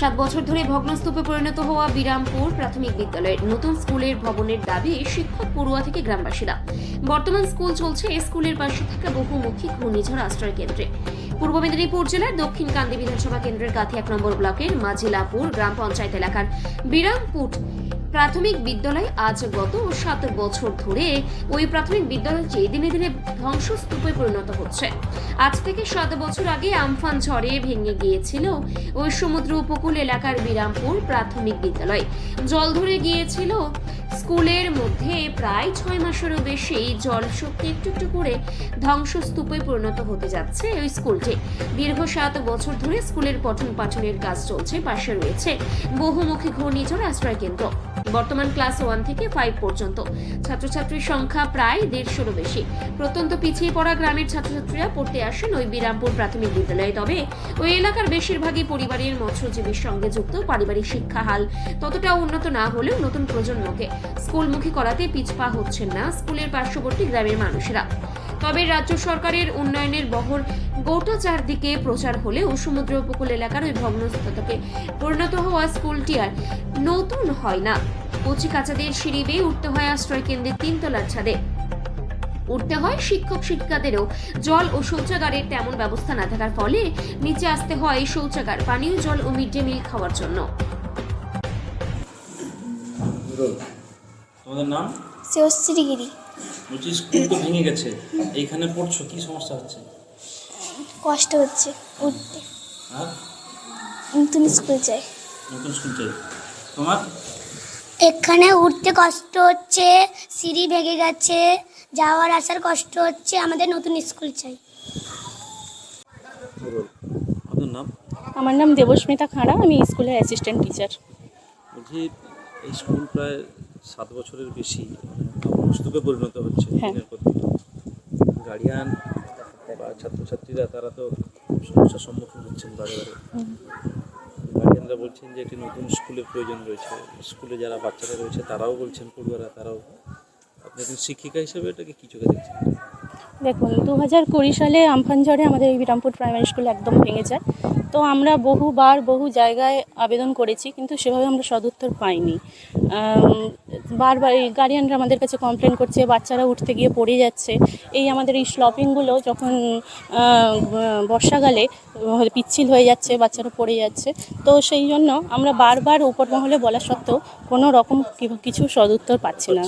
সাত বছর ধরে ভগ্নস্তূপে পরিণত হওয়া বিরামপুর প্রাথমিক বিদ্যালয়ের নতুন স্কুলের ভবনের দাবি শিক্ষক পড়ুয়া থেকে গ্রামবাসীরা। বর্তমান স্কুল চলছে স্কুলের পাশে থাকা বহুমুখী ঘূর্ণিঝড় আশ্রয় কেন্দ্রে। পূর্ব মেদিনীপুর জেলার দক্ষিণ কান্দি বিধানসভা কেন্দ্রের কাথি এক নম্বর ব্লকের মাঝিলাপুর গ্রাম পঞ্চায়েত এলাকার বিরামপুর প্রাথমিক বিদ্যালয় আজ গত সাত বছর ধরে ওই প্রাথমিক বিদ্যালয়টি দিনে দিনে ধ্বংসস্তূপে পরিণত হচ্ছে। আজ থেকে সাত বছর আগে আমফান ঝড়ে ভেঙে গিয়েছিল ওই সমুদ্র উপকূল এলাকার বিরামপুর প্রাথমিক বিদ্যালয়। জল ধরে গিয়েছিল স্কুলের মধ্যে প্রায় ছয় মাসেরও বেশি জল শক্তি একটু একটু করে ধ্বংসস্তূপে পরিণত হতে যাচ্ছে ওই স্কুলটি। দীর্ঘ সাত বছর ধরে স্কুলের পঠন পাঠনের কাজ চলছে, পাশে রয়েছে বহুমুখী ঘূর্ণিঝড় আশ্রয় কেন্দ্র। বর্তমান ক্লাস ওয়ান থেকে ফাইভ পর্যন্ত। ছাত্রছাত্রীর সংখ্যা প্রায় দেড়শোরও বেশি। প্রত্যন্ত পিছিয়ে পড়া গ্রামের ছাত্রছাত্রীরা পড়তে আসেন ওই বিরামপুর প্রাথমিক বিদ্যালয়ে। তবে ওই এলাকার বেশিরভাগই পরিবারের মৎস্যজীবীর সঙ্গে যুক্ত, পারিবারিক শিক্ষা হাল ততটা উন্নত না হলেও নতুন প্রজন্মকে স্কুলমুখী করাতে পিছপা হচ্ছেন না স্কুলের পার্শ্ববর্তী গ্রামের মানুষেরা। তবে রাজ্য সরকারের উন্নয়নের বহর গোটা চারদিকে প্রচার হলেও সমুদ্র উপকূল এলাকার ওই ভগ্নস্তূপে পরিণত হওয়া স্কুলটি আর নতুন হয় না। কচি কাচাদের সিঁড়ি বেয়ে উঠতে হয় আশ্রয় কেন্দ্রের তিনতলার ছাদে। উঠতে হয় শিক্ষক শিক্ষিকাদেরও। জল ও শৌচাগারের তেমন ব্যবস্থা না থাকার ফলে নিচে আসতে হয় শৌচাগার পানীয় জল ও মিড ডে মিল খাওয়ার জন্য। তোমাদের নাম? শিবশ্রীগিরি বলছি স্কুল তো ভেঙে গেছে। এইখানে পড়ছো কি সমস্যা হচ্ছে? কষ্ট হচ্ছে উঠতে। আর? নতুন স্কুল চাই নতুন স্কুল চাই তোমার? এখানে উঠতে কষ্ট হচ্ছে সিঁড়ি ভেঙে গেছে যাওয়ার আসার কষ্ট হচ্ছে আমাদের নতুন স্কুল চাই। আপনার নাম? আমার নাম দেবস্মিতা খাঁড়া আমি স্কুলের অ্যাসিস্ট্যান্ট টিচার বলছি এই স্কুল প্রায় সাত বছরের বেশি স্তূপে পরিণত হচ্ছে হ্যাঁ। দিনের পর দিন। গার্ডিয়ান বা ছাত্রছাত্রীরা তারা তো সমস্যার সম্মুখীন হচ্ছেন বারে বারে। গার্ডিয়ানরা বলছেন যে একটি নতুন স্কুলের প্রয়োজন রয়েছে। স্কুলে যারা বাচ্চারা রয়েছে তারাও বলছেন পড়ুয়ারা তারাও একজন শিক্ষিকা হিসেবে এটাকে কি চোখে দেখছেন? দেখুন দু হাজার কুড়ি সালে আমফান ঝড়ে আমাদের এই বিরামপুর প্রাইমারি স্কুল একদম ভেঙে যায়। তো আমরা বহুবার বহু জায়গায় আবেদন করেছি কিন্তু সেভাবে আমরা সদুত্তর পাইনি। বারবার এই গার্ডিয়ানরা আমাদের কাছে কমপ্লেন করছে বাচ্চারা উঠতে গিয়ে পড়ে যাচ্ছে। এই আমাদের এই স্লপিংগুলো যখন বর্ষাকালে পিচ্ছিল হয়ে যাচ্ছে বাচ্চারা পড়ে যাচ্ছে। তো সেই জন্য আমরা বারবার উপর মহলে বলা সত্ত্বেও কোনো রকম কিছু সদুত্তর পাচ্ছি না।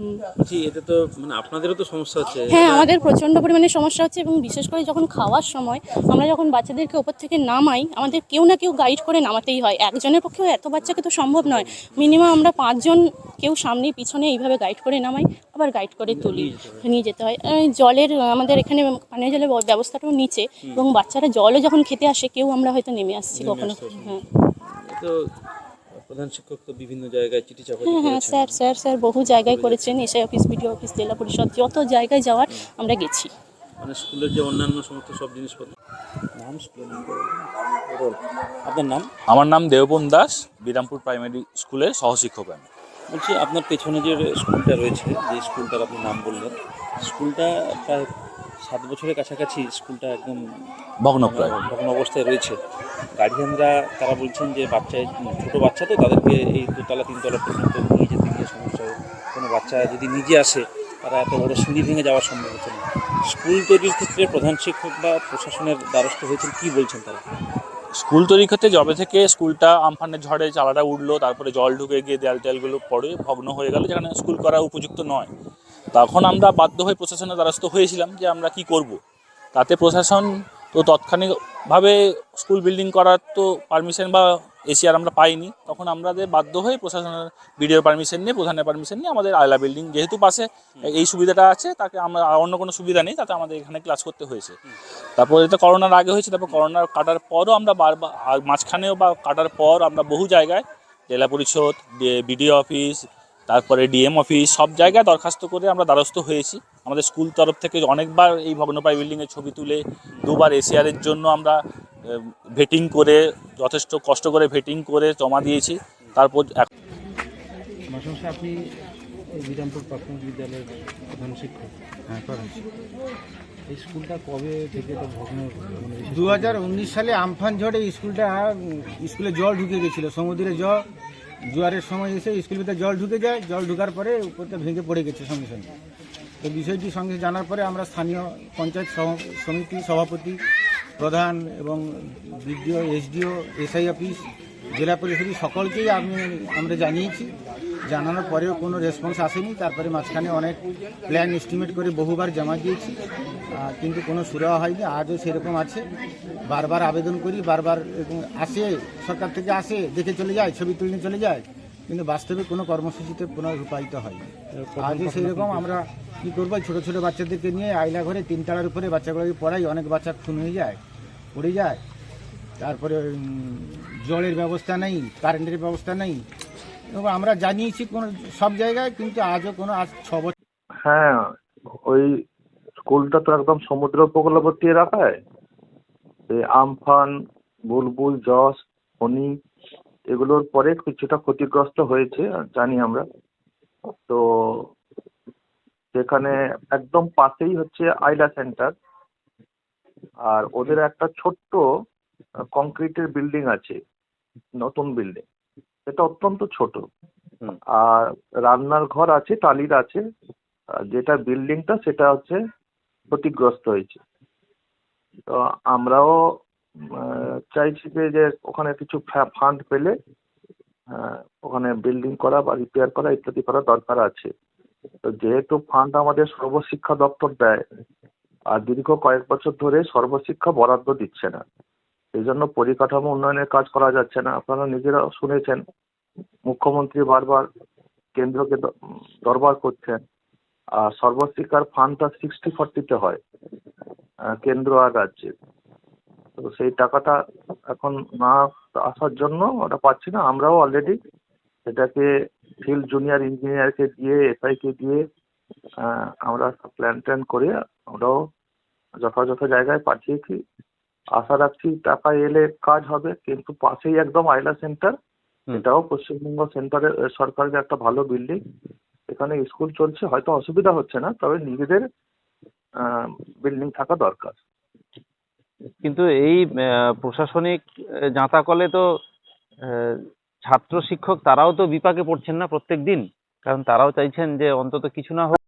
বলছি এতে তো মানে আপনাদেরও তো সমস্যা হচ্ছে। হ্যাঁ আমাদের প্রচণ্ড পরিমাণে সমস্যা হচ্ছে এবং বিশেষ করে যখন খাওয়ার সময় আমরা যখন বাচ্চাদেরকে ওপর থেকে নামাই আমাদের কেউ না কেউ গাইড করে নামাতেই হয়। একজনের পক্ষেও এত বাচ্চাকে তো সম্ভব নয়। মিনিমাম আমরা পাঁচজন কেউ সামনে পিছনে এইভাবে গাইড করে নামাই আবার গাইড করে তুলি নিয়ে যেতে হয়। জলের আমাদের এখানে পানীয় জলের ব্যবস্থাটাও নিচে এবং বাচ্চারা জলও যখন খেতে আসে কেউ আমরা হয়তো নেমে আসছি কখনো। হ্যাঁ। তো প্রধান শিক্ষক তো বিভিন্ন জায়গায় চিঠি চাপাতি হ্যাঁ হ্যাঁ স্যার স্যার স্যার বহু জায়গায় করেছেন এসআই অফিস বিডিও অফিস জেলা পরিষদ যত জায়গায় যাওয়ার আমরা গেছি। মানে স্কুলের যে অন্যান্য সমস্ত সব জিনিসপত্র। নাম স্কুলের নাম আপনার নাম? আমার নাম দেববন দাস বিরামপুর প্রাইমারি স্কুলের সহশিক্ষক আমি। বলছি আপনার পেছনে যে স্কুলটা রয়েছে যে স্কুলটার আপনি নাম বললেন স্কুলটা প্রায় সাত বছরের কাছাকাছি স্কুলটা একদম ভগ্নপ্রায়। ভগ্ন অবস্থায় রয়েছে। গার্ডিয়ানরা তারা বলছেন যে বাচ্চা ছোট বাচ্চা তো তাদেরকে এই দোতলা তিনতলা পর্যন্ত নিয়ে যেতে গিয়ে সমস্যা কোনো বাচ্চা যদি নিজে আসে তারা এত বড় সিঁড়ি ভেঙে যাওয়া সম্ভব হচ্ছে না। স্কুল তৈরির ক্ষেত্রে প্রধান শিক্ষক বা প্রশাসনের দ্বারস্থ হয়েছেন কি বলছেন তারা? স্কুল তৈরির ক্ষেত্রে জবে থেকে স্কুলটা আমফানের ঝড়ে চালাটা উঠল তারপরে জল ঢুকে গিয়ে দেয়াল টেয়ালগুলো পড়ে ভগ্ন হয়ে গেল যেখানে স্কুল করা উপযুক্ত নয়। তখন আমরা বাধ্য হয়ে প্রশাসনের দ্বারস্থ হয়েছিলাম যে আমরা কি করব। তাতে প্রশাসন তো তৎক্ষণিকভাবে স্কুল বিল্ডিং করার তো পারমিশন বা এসিআর আমরা পাইনি তখন আমাদের বাধ্য হয়ে প্রশাসনের বিডিও পারমিশন নিয়ে, প্রধানের পারমিশন নিয়ে আমাদের আয়লা বিল্ডিং যেহেতু পাশে এই সুবিধাটা আছে, তাকে আমরা অন্য কোনো সুবিধা নেই, তাতে আমাদের এখানে ক্লাস করতে হয়েছে তারপর এটা করোনার আগে হয়েছে, তারপর করোনার কাটার পরও আমরা বারবার মাঝখানেও বা কাটার পর আমরা বহু জায়গায় জেলা পরিষদ বিডিও অফিস তারপরে ডিএম অফিস সব জায়গায় দরখাস্ত করে আমরা দ্বারস্থ হয়েছি। আমাদের স্কুল তরফ থেকে অনেকবার এই ভগ্নপ্রায় বিল্ডিংয়ের ছবি তুলে দুবার এসিআরের জন্য আমরা ভেটিং করে যথেষ্ট কষ্ট করে ভেটিং করে জমা দিয়েছি। তারপর এক- মাসমশাই আপনি এই বিরামপুর প্রাথমিক বিদ্যালয়ের প্রধান শিক্ষক। হ্যাঁ করেন। এই স্কুলটা কবে থেকে এটা ভগ্ন মানে দু সালে আমফান ঝড়ে স্কুলটা স্কুলে জল ঢুকে গেছিল সমুদ্রে জল। জোয়ারের সময় এসে স্কুল ভিতরে জল ঢুকে যায়, জল ঢুকার পরে উপরটা ভেঙে পড়ে গেছে সঙ্গে সঙ্গে। তো বিষয়টি সঙ্গে জানার পরে আমরা স্থানীয় পঞ্চায়েত সমিতি সভাপতি, প্রধান এবং বিডিও, এসডিও, এসআই অফিস, জেলা পরিষদ সকলকেই আমি আমরা জানিয়েছি। জানানোর পরেও কোনো রেসপন্স আসেনি। তারপরে মাঝখানে অনেক প্ল্যান এস্টিমেট করে বহুবার জমা দিয়েছি। কিন্তু কোনো সুরাহা হয়নি। আজও সেরকম আছে। বারবার আবেদন করি বারবার আসে সরকার থেকে আসে দেখে চলে যায় ছবি তুলে চলে যায়। কিন্তু বাস্তবে কোনো কর্মসূচিতে পুনরূপায়িত হয়নি। আজও সেই রকম আমরা কি করব? ছোটো ছোটো বাচ্চাদেরকে নিয়ে আইলা ঘরে তিনতলার উপরে বাচ্চাগুলোকে পড়াই অনেক বাচ্চা খুন হয়ে যায় পড়ে যায়। তারপরে জলের ব্যবস্থা নেই কারেন্টের ব্যবস্থা নেই এবং আমরা জানিয়েছি কোন, সব জায়গায়, কিন্তু আজও কোনো, আজ ছ বছর। হ্যাঁ ওই স্কুলটা তো একদম সমুদ্র উপকূলবর্তী এলাকায়। এই আমফান, বুলবুল জস ফণি, এগুলোর পরে কিছুটা ক্ষতিগ্রস্ত হয়েছে, জানি আমরা। তো সেখানে একদম পাশেই হচ্ছে আইলা সেন্টার। আর ওদের একটা ছোট্ট কংক্রিটের বিল্ডিং আছে, নতুন বিল্ডিং। এটা অত্যন্ত ছোট। আর রান্নার ঘর আছে টালির আছে। যেটা বিল্ডিংটা সেটা হচ্ছে ক্ষতিগ্রস্ত হয়েছে। তো আমরাও চাইছি যে যে ওখানে কিছু ফান্ড পেলে আহ, ওখানে বিল্ডিং করা বা রিপেয়ার করা ইত্যাদি করা দরকার আছে। তো যেহেতু ফান্ড আমাদের সর্বশিক্ষা দপ্তর দেয় আর দীর্ঘ কয়েক বছর ধরে সর্বশিক্ষা বরাদ্দ দিচ্ছে না। এই জন্য পরিকাঠামো উন্নয়নের কাজ করা যাচ্ছে না। আপনারা নিজেরাও শুনেছেন, মুখ্যমন্ত্রী বারবার কেন্দ্রকে দরবার করছেন, আর সর্বশিক্ষার ফান্ডটা সিক্সটি ফর্টিতে হয় কেন্দ্র আর রাজ্যের। তো সেই টাকাটা এখন না আসার জন্য ওটা পাচ্ছি না। আমরাও অলরেডি এটাকে ফিল্ড জুনিয়র ইঞ্জিনিয়ারকে দিয়ে এসআইকে দিয়ে আমরা প্ল্যান ট্যান করে আমরাও যথাযথ জায়গায় পাঠিয়েছি। আশা রাখছি টাকা এলে কাজ হবে কিন্তু পাশেই একদম আইলা সেন্টার এটাও পশ্চিমবঙ্গ সেন্টারের সরকারের একটা ভালো বিল্ডিং এখানে স্কুল চলছে হয়তো অসুবিধা হচ্ছে না তবে নিজেদের বিল্ডিং থাকা দরকার। কিন্তু এই প্রশাসনিক জাঁতাকলে তো ছাত্র শিক্ষক তারাও তো বিপাকে পড়ছেন না প্রত্যেক দিন কারণ তারাও চাইছেন যে অন্তত কিছু না হোক।